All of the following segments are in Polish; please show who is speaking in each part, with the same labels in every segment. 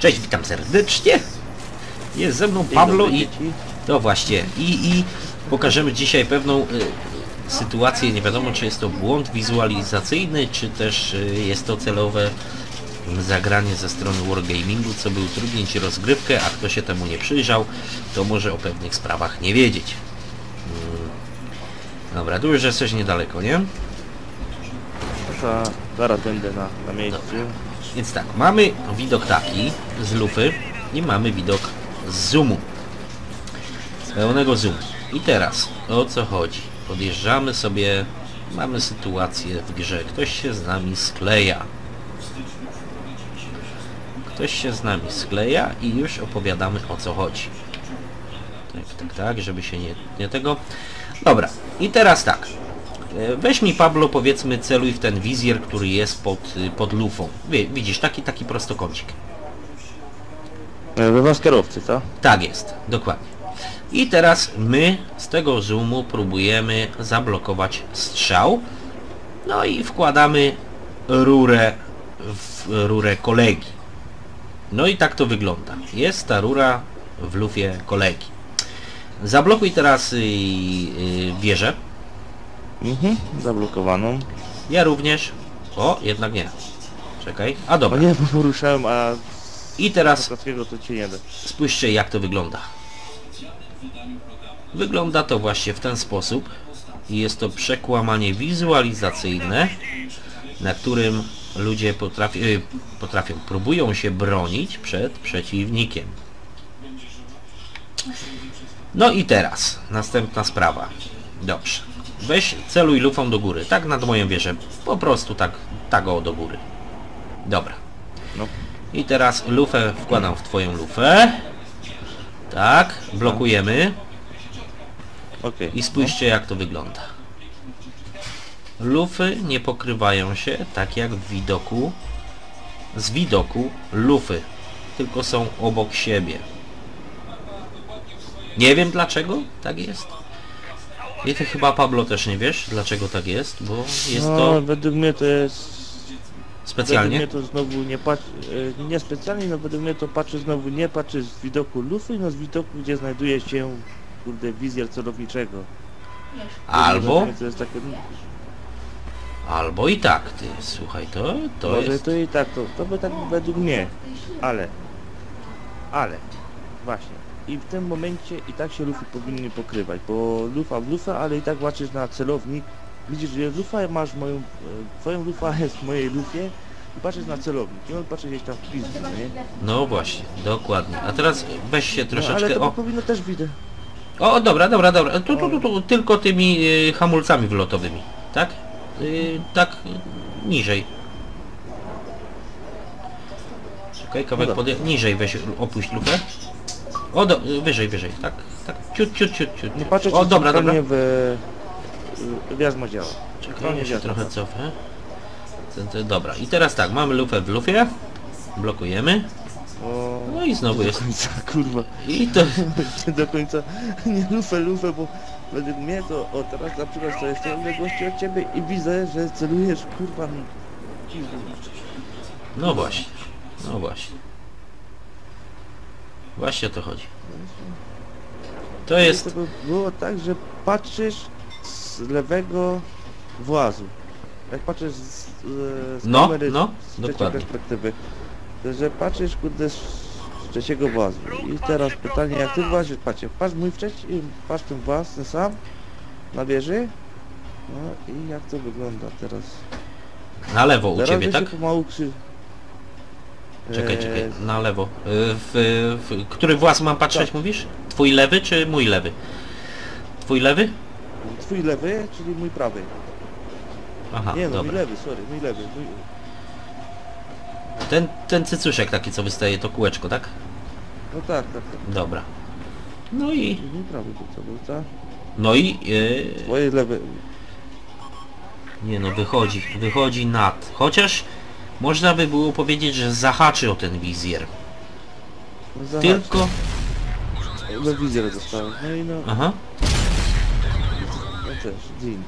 Speaker 1: Cześć, witam serdecznie. Jest ze mną Pablo i...
Speaker 2: dzieci.
Speaker 1: No właśnie, i, i pokażemy dzisiaj pewną y, sytuację. Nie wiadomo, czy jest to błąd wizualizacyjny, czy też y, jest to celowe zagranie ze strony Wargamingu, co by utrudnić rozgrywkę, a kto się temu nie przyjrzał, to może o pewnych sprawach nie wiedzieć. Mm. Dobra, tu już jesteś niedaleko, nie?
Speaker 2: Za, zaraz będę na, na miejscu.
Speaker 1: Więc tak, mamy widok taki z lupy i mamy widok z zoomu. Pełnego zoomu. I teraz, o co chodzi? Podjeżdżamy sobie, mamy sytuację w grze, ktoś się z nami skleja. Ktoś się z nami skleja i już opowiadamy o co chodzi. Tak, tak, tak, żeby się nie, nie tego... Dobra, i teraz tak. Weź mi Pablo, powiedzmy, celuj w ten wizjer, który jest pod, pod lufą. Wi- Widzisz, taki, taki prostokącik.
Speaker 2: E, We was kierowcy, co?
Speaker 1: Tak jest, dokładnie. I teraz my z tego zoomu próbujemy zablokować strzał. No i wkładamy rurę w rurę kolegi. No i tak to wygląda. Jest ta rura w lufie kolegi. Zablokuj teraz wieżę.
Speaker 2: Mhm, zablokowaną.
Speaker 1: Ja również. O, jednak nie. Czekaj. A
Speaker 2: No
Speaker 1: dobra.
Speaker 2: nie, bo poruszałem, a
Speaker 1: I teraz
Speaker 2: to ci nie da.
Speaker 1: spójrzcie jak to wygląda. Wygląda to właśnie w ten sposób. I jest to przekłamanie wizualizacyjne, na którym ludzie potrafi, y, potrafią, próbują się bronić przed przeciwnikiem. No i teraz, następna sprawa. Dobrze. Weź celuj lufą do góry, tak nad moją wieżę. Po prostu tak, tak o do góry. Dobra.
Speaker 2: No.
Speaker 1: I teraz lufę wkładam w twoją lufę. Tak, blokujemy.
Speaker 2: Okej.
Speaker 1: I spójrzcie jak to wygląda. Lufy nie pokrywają się tak jak w widoku z widoku lufy, tylko są obok siebie. Nie wiem dlaczego tak jest. I ty chyba Pablo też nie wiesz dlaczego tak jest, bo jest
Speaker 2: no,
Speaker 1: to
Speaker 2: według mnie to jest...
Speaker 1: specjalnie.
Speaker 2: Według mnie to znowu nie patrzy... e, Nie specjalnie, no według mnie to patrzy znowu, nie patrzy z widoku lufy, no z widoku, gdzie znajduje się, kurde, wizjer celowniczego.
Speaker 1: Albo,
Speaker 2: To jest takie...
Speaker 1: albo i tak ty, słuchaj, to, to
Speaker 2: Może
Speaker 1: jest...
Speaker 2: to i tak, to, to by tak według mnie. Ale, ale, właśnie. I w tym momencie i tak się lufy powinny pokrywać, bo lufa w lufę, ale i tak patrzysz na celownik. Widzisz, że lufa masz moją, e, twoją lufa jest w mojej lufie i patrzysz na celownik i on patrzy gdzieś tam w pizdu, no nie?
Speaker 1: No właśnie, dokładnie. A teraz weź się
Speaker 2: No,
Speaker 1: troszeczkę...
Speaker 2: ale to
Speaker 1: o,
Speaker 2: powinno też widać.
Speaker 1: O, dobra, dobra, dobra. Tu, tu, tu, tu tylko tymi y, hamulcami wylotowymi, tak? Y, tak y, niżej. Czekaj, kawałek
Speaker 2: No
Speaker 1: podje... Niżej weź, opuść lufę. O, do, wyżej, wyżej, tak? Tak, ciut, ciut, ciut, ciut.
Speaker 2: Nie patrzę,
Speaker 1: O, dobra, dobra.
Speaker 2: w... Wjazd działa.
Speaker 1: Czekaj, ja się trochę cofę. Dobra, i teraz tak, mamy lufę w lufie. Blokujemy. No i znowu
Speaker 2: do
Speaker 1: jest.
Speaker 2: końca, kurwa.
Speaker 1: I to...
Speaker 2: do końca nie lufę, lufę, bo według mnie to o teraz na przykład to jest odległości od ciebie i widzę, że celujesz kurwa pizdu.
Speaker 1: No właśnie. No właśnie. Właśnie o to chodzi. To jest...
Speaker 2: Było tak, że patrzysz z lewego włazu. Jak patrzysz z, z,
Speaker 1: No,
Speaker 2: kamery
Speaker 1: no,
Speaker 2: z trzeciej
Speaker 1: dokładnie.
Speaker 2: perspektywy, to że patrzysz kurde z trzeciego włazu. I teraz pytanie, jak ty włazisz, patrzcie, patrz mój wcześniej, patrz ten właz, ten sam, na wieży. No i jak to wygląda teraz?
Speaker 1: Na lewo u
Speaker 2: Teraz
Speaker 1: ciebie, tak?
Speaker 2: się pomału krzy...
Speaker 1: Czekaj,
Speaker 2: Eee,
Speaker 1: czekaj, na lewo. Y, W, w, który włas mam patrzeć,
Speaker 2: Tak.
Speaker 1: mówisz? Twój lewy czy mój lewy? Twój lewy?
Speaker 2: Twój lewy, czyli mój prawy.
Speaker 1: Aha,
Speaker 2: Nie no, mój
Speaker 1: dobra.
Speaker 2: lewy, sorry, mój lewy. Mój...
Speaker 1: Ten, ten cycuszek taki, co wystaje, to kółeczko, tak?
Speaker 2: No tak, tak, tak.
Speaker 1: Dobra. No i...
Speaker 2: Mój prawy to co był, co?
Speaker 1: No i... Yy,
Speaker 2: Twoje lewe...
Speaker 1: nie no, wychodzi, wychodzi nad. Chociaż można by było powiedzieć, że zahaczy o ten wizjer.
Speaker 2: No, zahacz.
Speaker 1: Tylko...
Speaker 2: No wizjer dostałem. No i no,
Speaker 1: Aha.
Speaker 2: no też, dzień.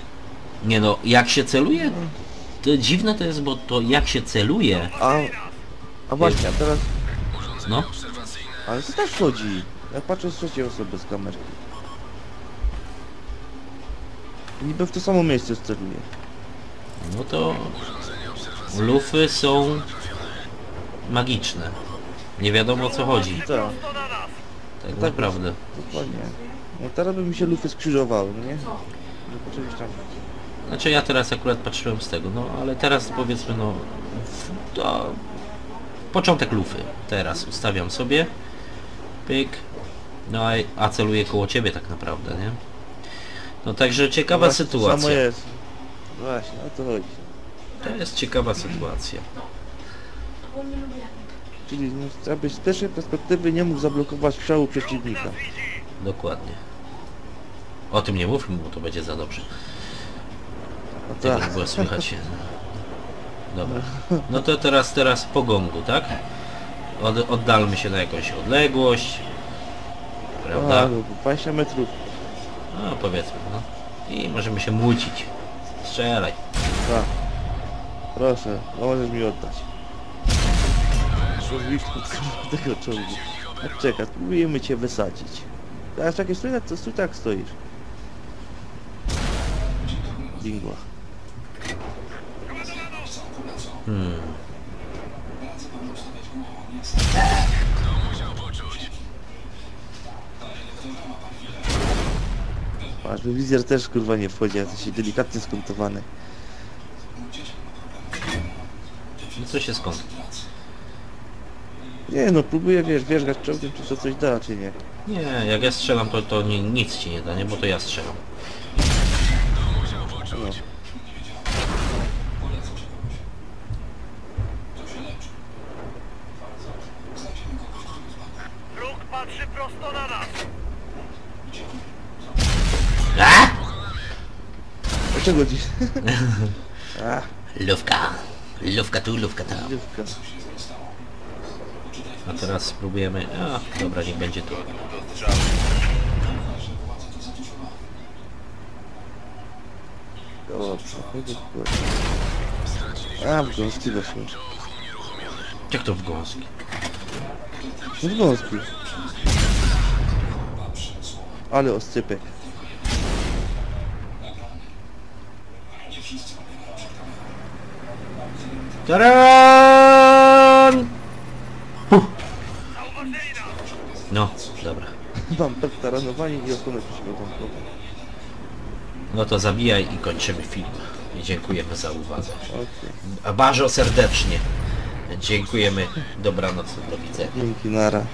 Speaker 1: Nie no, jak się celuje? To dziwne to jest, bo to jak się celuje...
Speaker 2: A, a właśnie, a teraz
Speaker 1: No.
Speaker 2: Ale to też wchodzi. Ja patrzę z trzeciej osoby z kamerki. Niby w to samo miejsce steruję.
Speaker 1: No to lufy są magiczne. Nie wiadomo o co chodzi,
Speaker 2: Tak,
Speaker 1: tak
Speaker 2: tak
Speaker 1: naprawdę.
Speaker 2: dokładnie. No teraz by mi się lufy skrzyżowały, no nie? Tam.
Speaker 1: Znaczy ja teraz akurat patrzyłem z tego, no ale teraz powiedzmy no w- to początek lufy. Teraz ustawiam sobie. Pyk. No a, a celuję koło ciebie tak naprawdę, nie? No także ciekawa
Speaker 2: Właśnie to Samo
Speaker 1: sytuacja.
Speaker 2: jest. Właśnie, o to chodzi.
Speaker 1: To jest ciekawa sytuacja.
Speaker 2: Czyli no, abyś z pierwszej perspektywy nie mógł zablokować strzału przeciwnika.
Speaker 1: Dokładnie. O tym nie mówmy, bo to będzie za dobrze.
Speaker 2: No
Speaker 1: Tego
Speaker 2: tak.
Speaker 1: było słychać. Dobra. No to teraz, teraz po gongu, tak? Od, oddalmy się na jakąś odległość. Prawda?
Speaker 2: A, 20 metrów.
Speaker 1: No powiedzmy, no. I możemy się mucić. Strzelaj.
Speaker 2: Tak. Proszę, no możesz mi oddać. Tego czołgu. A czekaj, spróbujemy cię wysadzić. A czekaj, stój, tak- stój tak stoisz. Dingła.
Speaker 1: Hmm.
Speaker 2: Masz, wizjer też kurwa nie wchodzi, a to się delikatnie skontowany.
Speaker 1: No co się skąd?
Speaker 2: Nie no, próbuję, wiesz, wierzgać czołgiem, czy to coś da, czy nie.
Speaker 1: Nie, jak ja strzelam, to, to ni- nic ci nie da, nie? Bo to ja strzelam.
Speaker 2: No.
Speaker 3: Wróg patrzy prosto na nas!
Speaker 1: A!
Speaker 2: Dlaczego dziś? A,
Speaker 1: Lówka. Lówka tu, lówka tam.
Speaker 2: dziewka.
Speaker 1: A teraz spróbujemy... A, dobra, niech będzie tu.
Speaker 2: Dobrze, chodź A, w gąski weszło.
Speaker 1: Jak to w gąski?
Speaker 2: W gąski. Ale oscypek.
Speaker 1: Taran! Huh. No, dobra.
Speaker 2: Mam tak taranowanie i przeciwlotową.
Speaker 1: No to zabijaj i kończymy film. I dziękujemy za uwagę. A bardzo serdecznie. Dziękujemy. Dobranoc, do widzenia.
Speaker 2: Dzięki, nara.